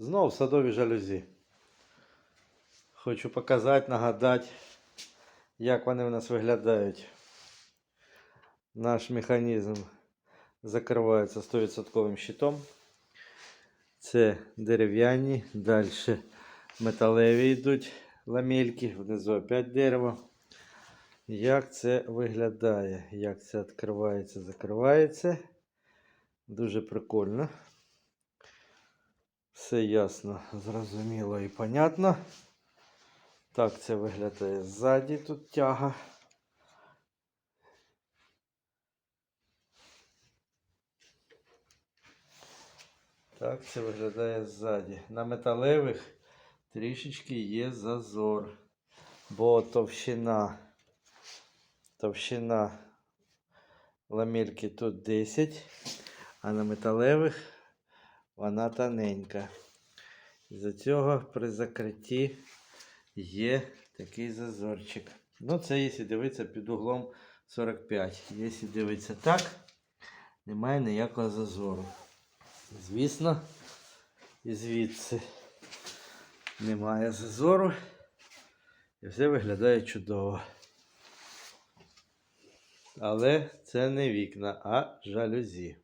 Знов садові жалюзі. Хочу показати, нагадати, як вони в нас виглядають. Наш механізм закривається 100% щитом. Це дерев'яні, далі металеві йдуть ламельки, внизу опять дерево. Як це виглядає? Як це відкривається, закривається. Дуже прикольно. Все ясно, зрозуміло і понятно. Так це виглядає ззаді тут тяга. Так це виглядає ззаді. На металевих трішечки є зазор, бо товщина, товщина ламельки тут 10, а на металевих вона тоненька. Із-за цього при закритті є такий зазорчик. Ну, це якщо дивитися під углом 45. Якщо дивитися так, немає ніякого зазору. Звісно, і звідси немає зазору. І все виглядає чудово. Але це не вікна, а жалюзі.